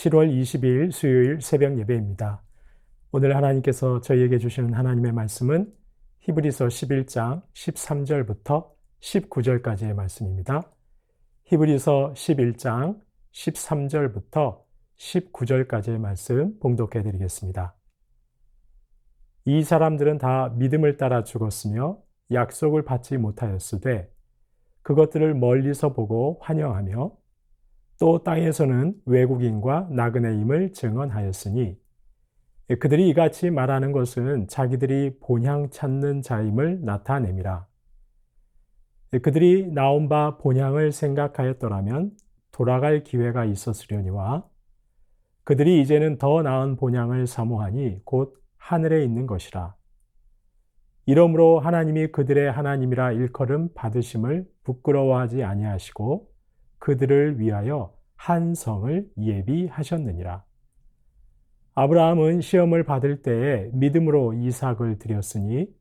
7월 22일 수요일 새벽 예배입니다. 오늘 하나님께서 저희에게 주시는 하나님의 말씀은 히브리서 11장 13절부터 19절까지의 말씀입니다. 히브리서 11장 13절부터 19절까지의 말씀 봉독해 드리겠습니다. 이 사람들은 다 믿음을 따라 죽었으며 약속을 받지 못하였으되 그것들을 멀리서 보고 환영하며 또 땅에서는 외국인과 나그네임을 증언하였으니 그들이 이같이 말하는 것은 자기들이 본향 찾는 자임을 나타냄이라. 그들이 나온 바 본향을 생각하였더라면 돌아갈 기회가 있었으려니와 그들이 이제는 더 나은 본향을 사모하니 곧 하늘에 있는 것이라. 이러므로 하나님이 그들의 하나님이라 일컬음 받으심을 부끄러워하지 아니하시고 그들을 위하여 한 성을 예비하셨느니라. 아브라함은 시험을 받을 때에 믿음으로 이삭을 드렸으니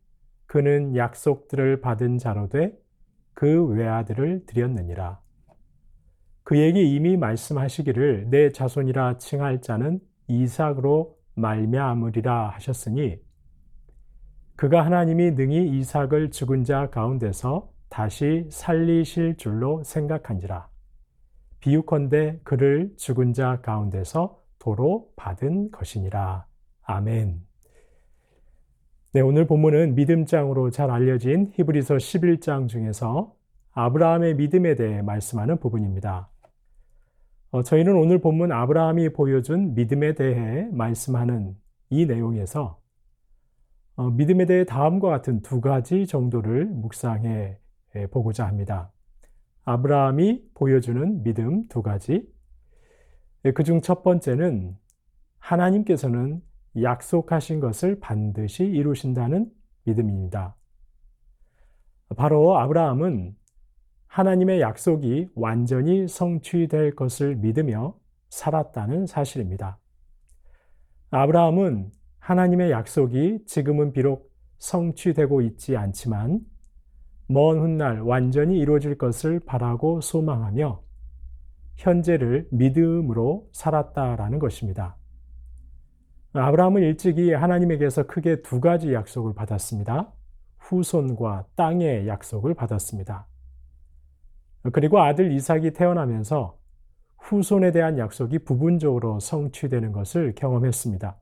그는 약속들을 받은 자로 돼 그 외아들을 드렸느니라. 그에게 이미 말씀하시기를 내 자손이라 칭할 자는 이삭으로 말미암으리라 하셨으니 그가 하나님이 능히 이삭을 죽은 자 가운데서 다시 살리실 줄로 생각한지라. 비유컨대 그를 죽은 자 가운데서 도로 받은 것이니라. 아멘. 네, 오늘 본문은 믿음장으로 잘 알려진 히브리서 11장 중에서 아브라함의 믿음에 대해 말씀하는 부분입니다. 어, 저희는 오늘 본문 아브라함이 보여준 믿음에 대해 말씀하는 이 내용에서 어, 믿음에 대해 다음과 같은 두 가지 정도를 묵상해 보고자 합니다. 아브라함이 보여주는 믿음 두 가지. 그중 첫 번째는 하나님께서는 약속하신 것을 반드시 이루신다는 믿음입니다. 바로 아브라함은 하나님의 약속이 완전히 성취될 것을 믿으며 살았다는 사실입니다. 아브라함은 하나님의 약속이 지금은 비록 성취되고 있지 않지만 먼 훗날 완전히 이루어질 것을 바라고 소망하며 현재를 믿음으로 살았다라는 것입니다. 아브라함은 일찍이 하나님에게서 크게 두 가지 약속을 받았습니다. 후손과 땅의 약속을 받았습니다. 그리고 아들 이삭이 태어나면서 후손에 대한 약속이 부분적으로 성취되는 것을 경험했습니다.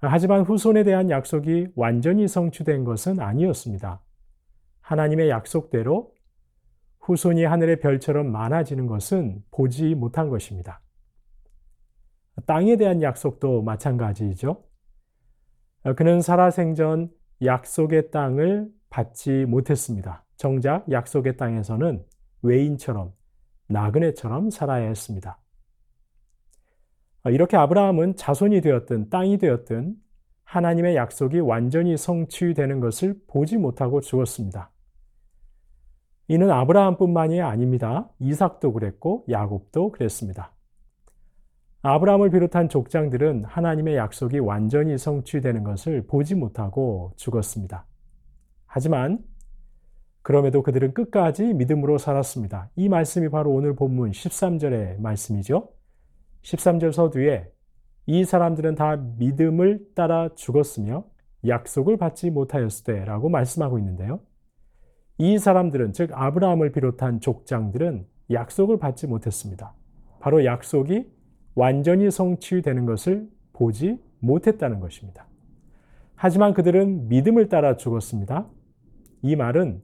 하지만 후손에 대한 약속이 완전히 성취된 것은 아니었습니다. 하나님의 약속대로 후손이 하늘의 별처럼 많아지는 것은 보지 못한 것입니다. 땅에 대한 약속도 마찬가지이죠. 그는 살아생전 약속의 땅을 받지 못했습니다. 정작 약속의 땅에서는 외인처럼 나그네처럼 살아야 했습니다. 이렇게 아브라함은 자손이 되었든 땅이 되었든 하나님의 약속이 완전히 성취되는 것을 보지 못하고 죽었습니다. 이는 아브라함뿐만이 아닙니다. 이삭도 그랬고 야곱도 그랬습니다. 아브라함을 비롯한 족장들은 하나님의 약속이 완전히 성취되는 것을 보지 못하고 죽었습니다. 하지만 그럼에도 그들은 끝까지 믿음으로 살았습니다. 이 말씀이 바로 오늘 본문 13절의 말씀이죠. 13절 서두에 이 사람들은 다 믿음을 따라 죽었으며 약속을 받지 못하였을 때라고 말씀하고 있는데요. 이 사람들은 즉 아브라함을 비롯한 족장들은 약속을 받지 못했습니다. 바로 약속이 완전히 성취되는 것을 보지 못했다는 것입니다. 하지만 그들은 믿음을 따라 죽었습니다. 이 말은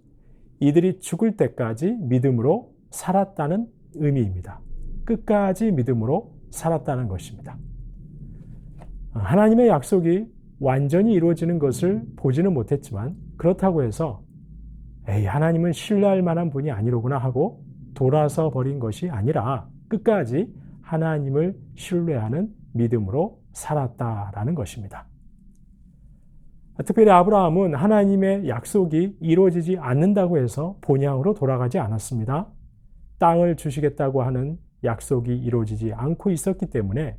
이들이 죽을 때까지 믿음으로 살았다는 의미입니다. 끝까지 믿음으로 살았다는 것입니다. 하나님의 약속이 완전히 이루어지는 것을 보지는 못했지만 그렇다고 해서 에이, 하나님은 신뢰할 만한 분이 아니로구나 하고 돌아서 버린 것이 아니라 끝까지 하나님을 신뢰하는 믿음으로 살았다라는 것입니다. 특별히 아브라함은 하나님의 약속이 이루어지지 않는다고 해서 본향으로 돌아가지 않았습니다. 땅을 주시겠다고 하는 약속이 이루어지지 않고 있었기 때문에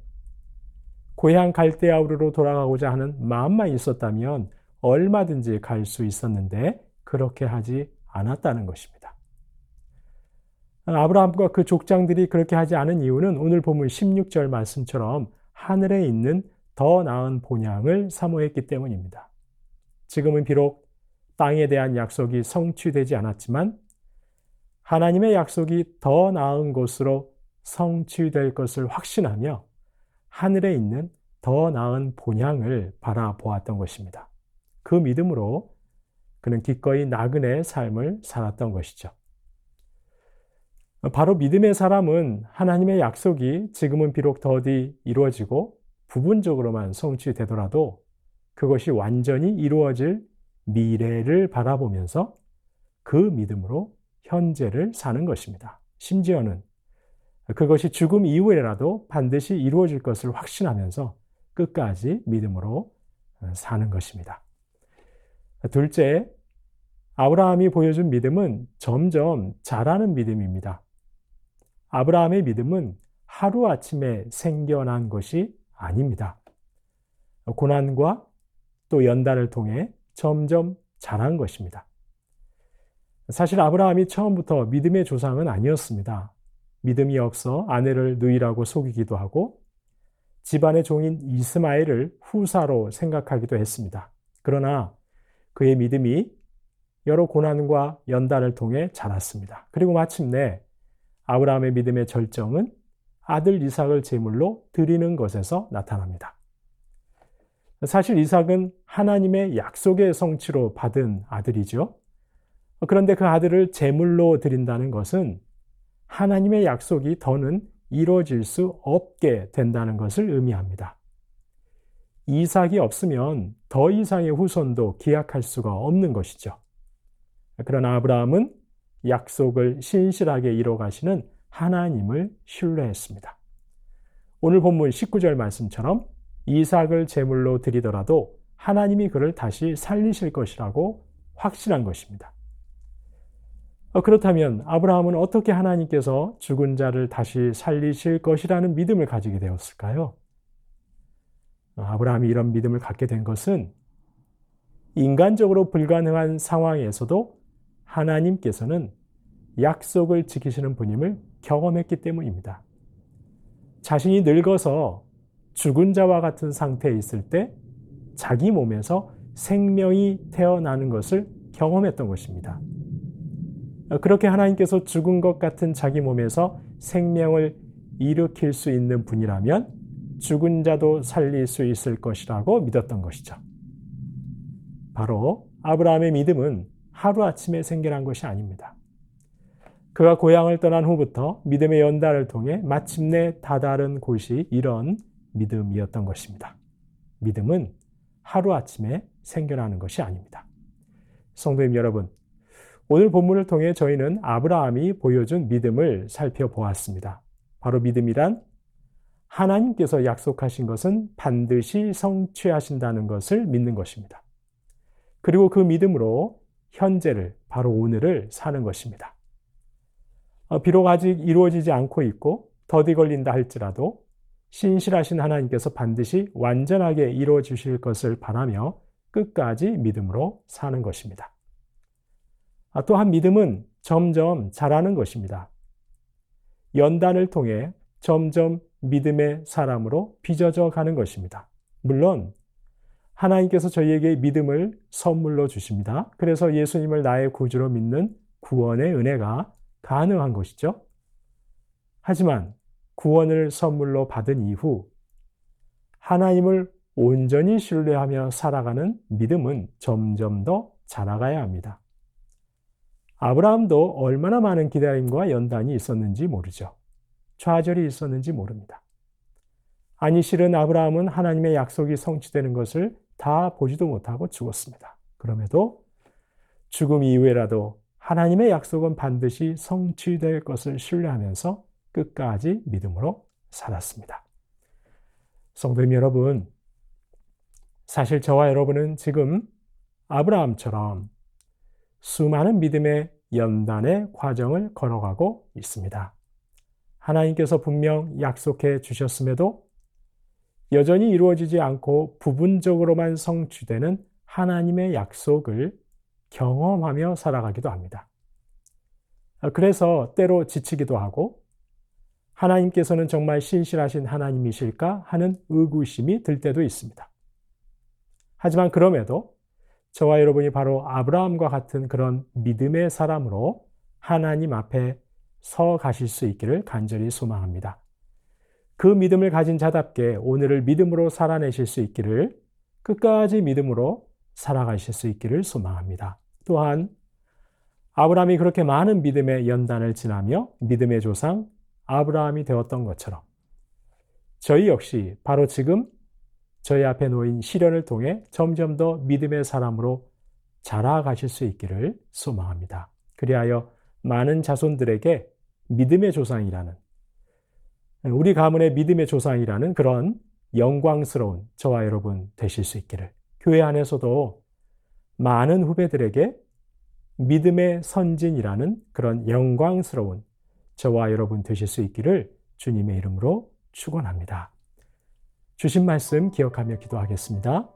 고향 갈대아우르로 돌아가고자 하는 마음만 있었다면 얼마든지 갈 수 있었는데 그렇게 하지 않았다는 것입니다. 아브라함과 그 족장들이 그렇게 하지 않은 이유는 오늘 보면 16절 말씀처럼 하늘에 있는 더 나은 본향을 사모했기 때문입니다. 지금은 비록 땅에 대한 약속이 성취되지 않았지만 하나님의 약속이 더 나은 곳으로 성취될 것을 확신하며 하늘에 있는 더 나은 본향을 바라보았던 것입니다. 그 믿음으로 그는 기꺼이 나그네의 삶을 살았던 것이죠. 바로 믿음의 사람은 하나님의 약속이 지금은 비록 더디 이루어지고 부분적으로만 성취되더라도 그것이 완전히 이루어질 미래를 바라보면서 그 믿음으로 현재를 사는 것입니다. 심지어는 그것이 죽음 이후에라도 반드시 이루어질 것을 확신하면서 끝까지 믿음으로 사는 것입니다. 둘째, 아브라함이 보여준 믿음은 점점 자라는 믿음입니다. 아브라함의 믿음은 하루아침에 생겨난 것이 아닙니다. 고난과 또 연단을 통해 점점 자란 것입니다. 사실 아브라함이 처음부터 믿음의 조상은 아니었습니다. 믿음이 없어 아내를 누이라고 속이기도 하고 집안의 종인 이스마엘을 후사로 생각하기도 했습니다. 그러나 그의 믿음이 여러 고난과 연단을 통해 자랐습니다. 그리고 마침내 아브라함의 믿음의 절정은 아들 이삭을 제물로 드리는 것에서 나타납니다. 사실 이삭은 하나님의 약속의 성취로 받은 아들이죠. 그런데 그 아들을 제물로 드린다는 것은 하나님의 약속이 더는 이루어질 수 없게 된다는 것을 의미합니다. 이삭이 없으면 더 이상의 후손도 기약할 수가 없는 것이죠. 그러나 아브라함은 약속을 신실하게 이뤄가시는 하나님을 신뢰했습니다. 오늘 본문 19절 말씀처럼 이삭을 제물로 드리더라도 하나님이 그를 다시 살리실 것이라고 확신한 것입니다. 어, 그렇다면 아브라함은 어떻게 하나님께서 죽은 자를 다시 살리실 것이라는 믿음을 가지게 되었을까요? 어, 아브라함이 이런 믿음을 갖게 된 것은 인간적으로 불가능한 상황에서도 하나님께서는 약속을 지키시는 분임을 경험했기 때문입니다. 자신이 늙어서 죽은 자와 같은 상태에 있을 때 자기 몸에서 생명이 태어나는 것을 경험했던 것입니다. 그렇게 하나님께서 죽은 것 같은 자기 몸에서 생명을 일으킬 수 있는 분이라면 죽은 자도 살릴 수 있을 것이라고 믿었던 것이죠. 바로 아브라함의 믿음은 하루아침에 생겨난 것이 아닙니다. 그가 고향을 떠난 후부터 믿음의 연단을 통해 마침내 다다른 곳이 이런 믿음이었던 것입니다. 믿음은 하루아침에 생겨나는 것이 아닙니다. 성도님 여러분, 오늘 본문을 통해 저희는 아브라함이 보여준 믿음을 살펴보았습니다. 바로 믿음이란 하나님께서 약속하신 것은 반드시 성취하신다는 것을 믿는 것입니다. 그리고 그 믿음으로 현재를, 바로 오늘을 사는 것입니다. 어, 비록 아직 이루어지지 않고 있고 더디 걸린다 할지라도 신실하신 하나님께서 반드시 완전하게 이루어 주실 것을 바라며 끝까지 믿음으로 사는 것입니다. 아, 또한 믿음은 점점 자라는 것입니다. 연단을 통해 점점 믿음의 사람으로 빚어져 가는 것입니다. 물론 하나님께서 저희에게 믿음을 선물로 주십니다. 그래서 예수님을 나의 구주로 믿는 구원의 은혜가 가능한 것이죠. 하지만 구원을 선물로 받은 이후 하나님을 온전히 신뢰하며 살아가는 믿음은 점점 더 자라가야 합니다. 아브라함도 얼마나 많은 기다림과 연단이 있었는지 모르죠. 좌절이 있었는지 모릅니다. 아니, 실은 아브라함은 하나님의 약속이 성취되는 것을 다 보지도 못하고 죽었습니다. 그럼에도 죽음 이후에라도 하나님의 약속은 반드시 성취될 것을 신뢰하면서 끝까지 믿음으로 살았습니다. 성도님 여러분, 사실 저와 여러분은 지금 아브라함처럼 수많은 믿음의 연단의 과정을 걸어가고 있습니다. 하나님께서 분명 약속해 주셨음에도 여전히 이루어지지 않고 부분적으로만 성취되는 하나님의 약속을 경험하며 살아가기도 합니다. 그래서 때로 지치기도 하고 하나님께서는 정말 신실하신 하나님이실까 하는 의구심이 들 때도 있습니다. 하지만 그럼에도 저와 여러분이 바로 아브라함과 같은 그런 믿음의 사람으로 하나님 앞에 서 가실 수 있기를 간절히 소망합니다. 그 믿음을 가진 자답게 오늘을 믿음으로 살아내실 수 있기를 끝까지 믿음으로 살아가실 수 있기를 소망합니다. 또한 아브라함이 그렇게 많은 믿음의 연단을 지나며 믿음의 조상 아브라함이 되었던 것처럼 저희 역시 바로 지금 저희 앞에 놓인 시련을 통해 점점 더 믿음의 사람으로 자라가실 수 있기를 소망합니다. 그리하여 많은 자손들에게 믿음의 조상이라는 우리 가문의 믿음의 조상이라는 그런 영광스러운 저와 여러분 되실 수 있기를 교회 안에서도 많은 후배들에게 믿음의 선진이라는 그런 영광스러운 저와 여러분 되실 수 있기를 주님의 이름으로 축원합니다. 주신 말씀 기억하며 기도하겠습니다.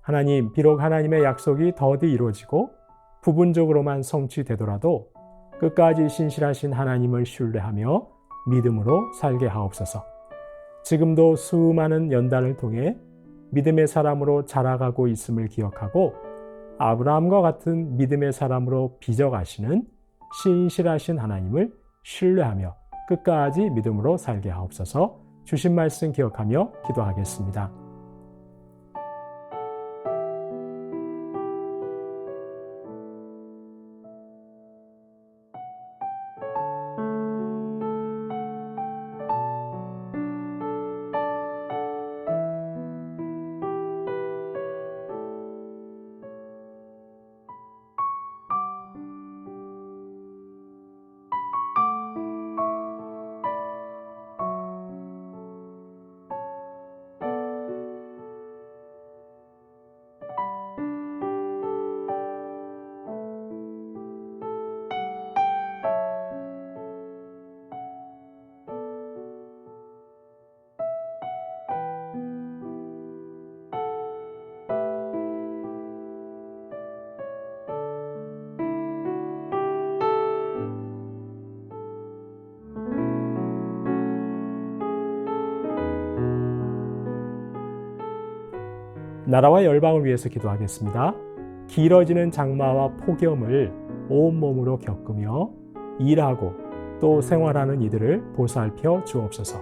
하나님, 비록 하나님의 약속이 더디 이루어지고 부분적으로만 성취되더라도 끝까지 신실하신 하나님을 신뢰하며 믿음으로 살게 하옵소서. 지금도 수많은 연단을 통해 믿음의 사람으로 자라가고 있음을 기억하고 아브라함과 같은 믿음의 사람으로 빚어가시는 신실하신 하나님을 신뢰하며 끝까지 믿음으로 살게 하옵소서 주신 말씀 기억하며 기도하겠습니다. 나라와 열방을 위해서 기도하겠습니다. 길어지는 장마와 폭염을 온몸으로 겪으며 일하고 또 생활하는 이들을 보살펴 주옵소서.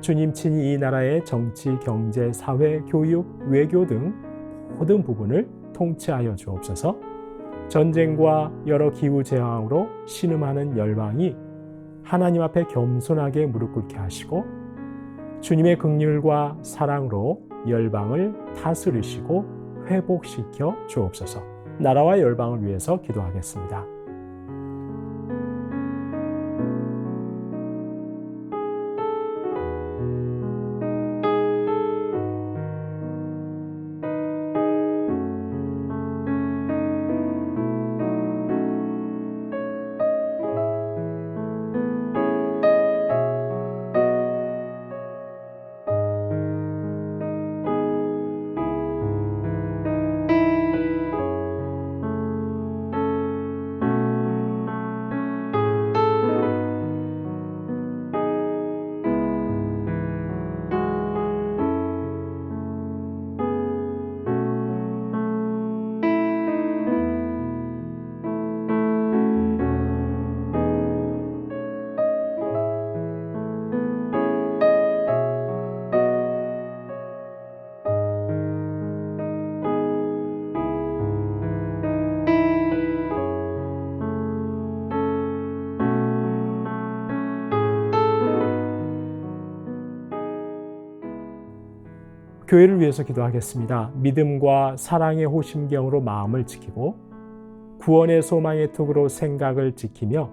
주님 친히 이 나라의 정치, 경제, 사회, 교육, 외교 등 모든 부분을 통치하여 주옵소서. 전쟁과 여러 기후 재앙으로 신음하는 열방이 하나님 앞에 겸손하게 무릎 꿇게 하시고 주님의 긍휼과 사랑으로 열방을 다스리시고 회복시켜 주옵소서. 나라와 열방을 위해서 기도하겠습니다. 교회를 위해서 기도하겠습니다. 믿음과 사랑의 호심경으로 마음을 지키고 구원의 소망의 톡으로 생각을 지키며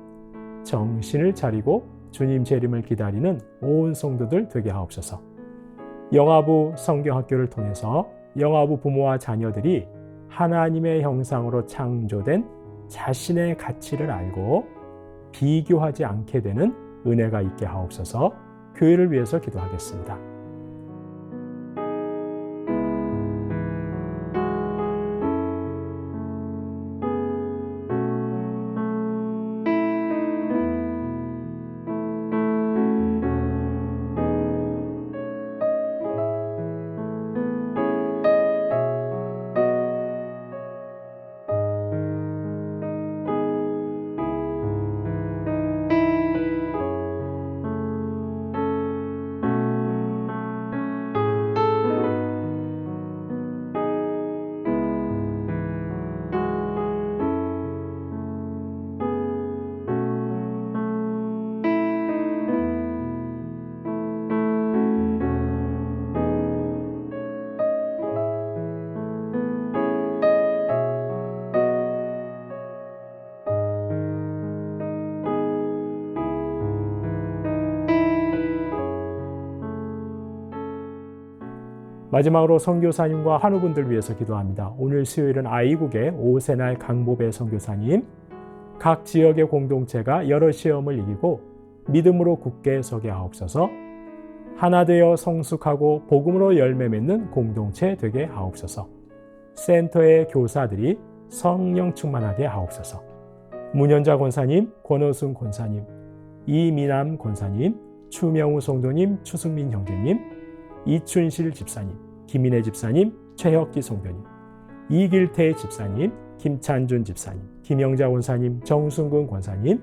정신을 차리고 주님 재림을 기다리는 온 성도들 되게 하옵소서. 영아부 성경학교를 통해서 영아부 부모와 자녀들이 하나님의 형상으로 창조된 자신의 가치를 알고 비교하지 않게 되는 은혜가 있게 하옵소서. 교회를 위해서 기도하겠습니다. 마지막으로 선교사님과 환우분들 위해서 기도합니다. 오늘 수요일은 아이국의 오세날 강보배 선교사님, 각 지역의 공동체가 여러 시험을 이기고 믿음으로 굳게 서게 하옵소서. 하나 되어 성숙하고 복음으로 열매 맺는 공동체 되게 하옵소서. 센터의 교사들이 성령 충만하게 하옵소서. 문현자 권사님, 권호순 권사님, 이미남 권사님, 추명우 성도님, 추승민 형제님, 이춘실 집사님, 김인혜 집사님, 최혁기 성도님, 이길태 집사님, 김찬준 집사님, 김영자 권사님, 정순근 권사님,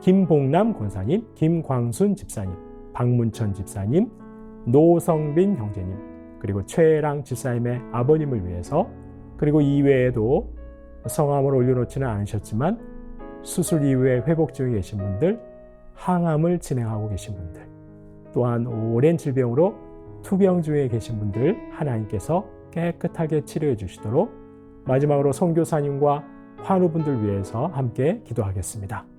김봉남 권사님, 김광순 집사님, 박문천 집사님, 노성빈 형제님, 그리고 최랑 집사님의 아버님을 위해서 그리고 이외에도 성함을 올려놓지는 않으셨지만 수술 이후에 회복 중에 계신 분들, 항암을 진행하고 계신 분들, 또한 오랜 질병으로 투병 중에 계신 분들 하나님께서 깨끗하게 치료해 주시도록 마지막으로 선교사님과 환우분들 위해서 함께 기도하겠습니다.